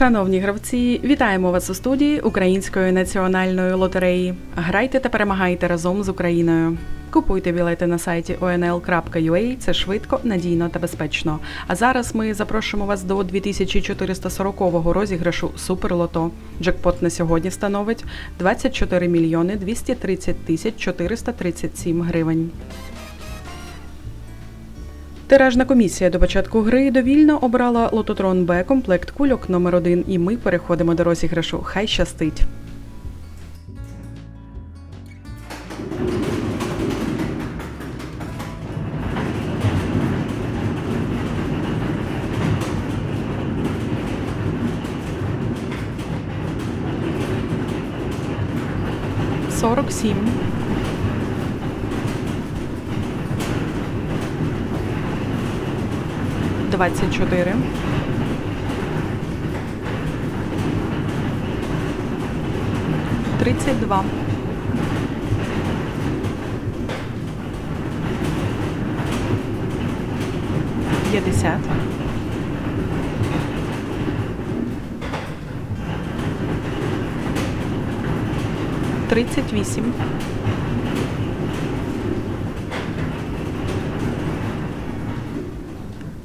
Шановні гравці, вітаємо вас у студії Української національної лотереї. Грайте та перемагайте разом з Україною. Купуйте білети на сайті onl.ua, це швидко, надійно та безпечно. А зараз ми запрошуємо вас до 2440-го розіграшу Суперлото. Джекпот на сьогодні становить 24 мільйони 230 тисяч 437 гривень. Тиражна комісія до початку гри довільно обрала лототрон Б комплект кульок номер 1 і ми переходимо до розіграшу. Хай щастить. Сорок сім. Двадцять чотири. Тридцять два. П'ятдесят. Тридцять вісім.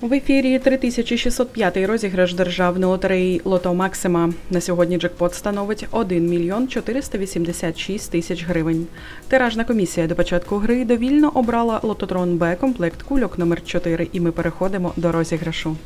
В ефірі 3605 розіграш державної лотереї Лото Максима. На сьогодні джекпот становить 1 мільйон 486 тисяч гривень. Тиражна комісія до початку гри довільно обрала лототрон Б комплект кульок номер 4 і ми переходимо до розіграшу.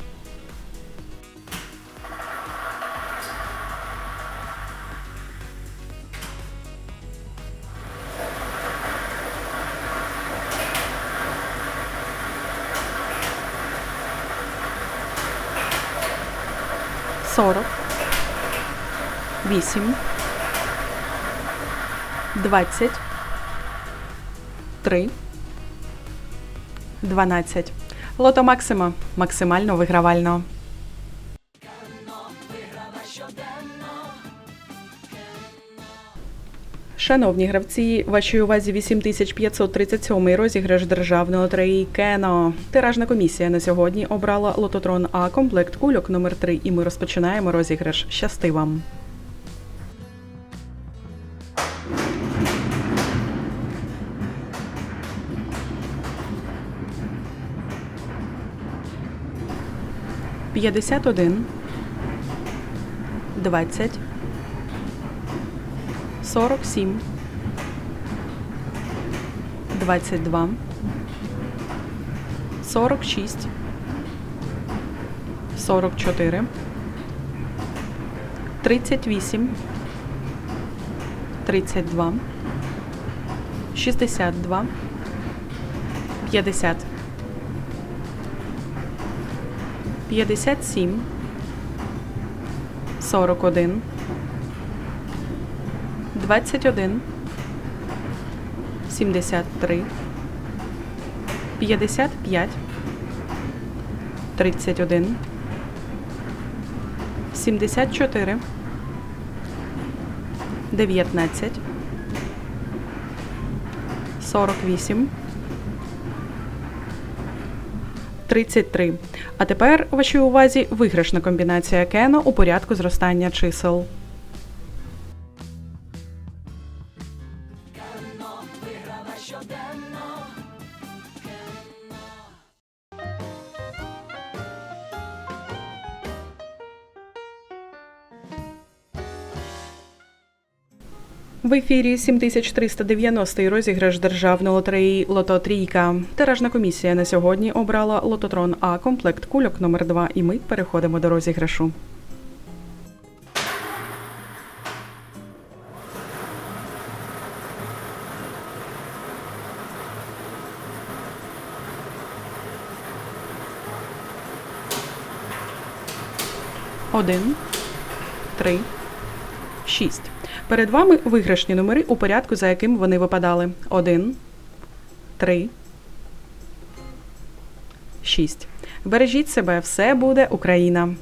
Сорок. Вісім. Двадцять. Три. Дванадцять. Лото Максима. Максимально вигравально. Шановні гравці, вашій увазі 8537 розіграш державної лотереї Кено. Тиражна комісія на сьогодні обрала лототрон А комплект кульок номер 3 і ми розпочинаємо розіграш. Щасти вам! П'ятдесят один. Двадцять. 47, 22, 46, 44, 38, 32, 62, 50, 57, 41, 21, 73, 55, 31, 74, 19, 48, 33. А тепер вашій увазі виграшна комбінація Кено у порядку зростання чисел. В ефірі 7390 розіграш державної Лото Трійка. Тиражна комісія на сьогодні обрала лототрон А комплект кульок номер 2 і ми переходимо до розіграшу. Один, три, шість. Перед вами виграшні номери у порядку, за яким вони випадали. 1, 3, 6. Бережіть себе, все буде Україна!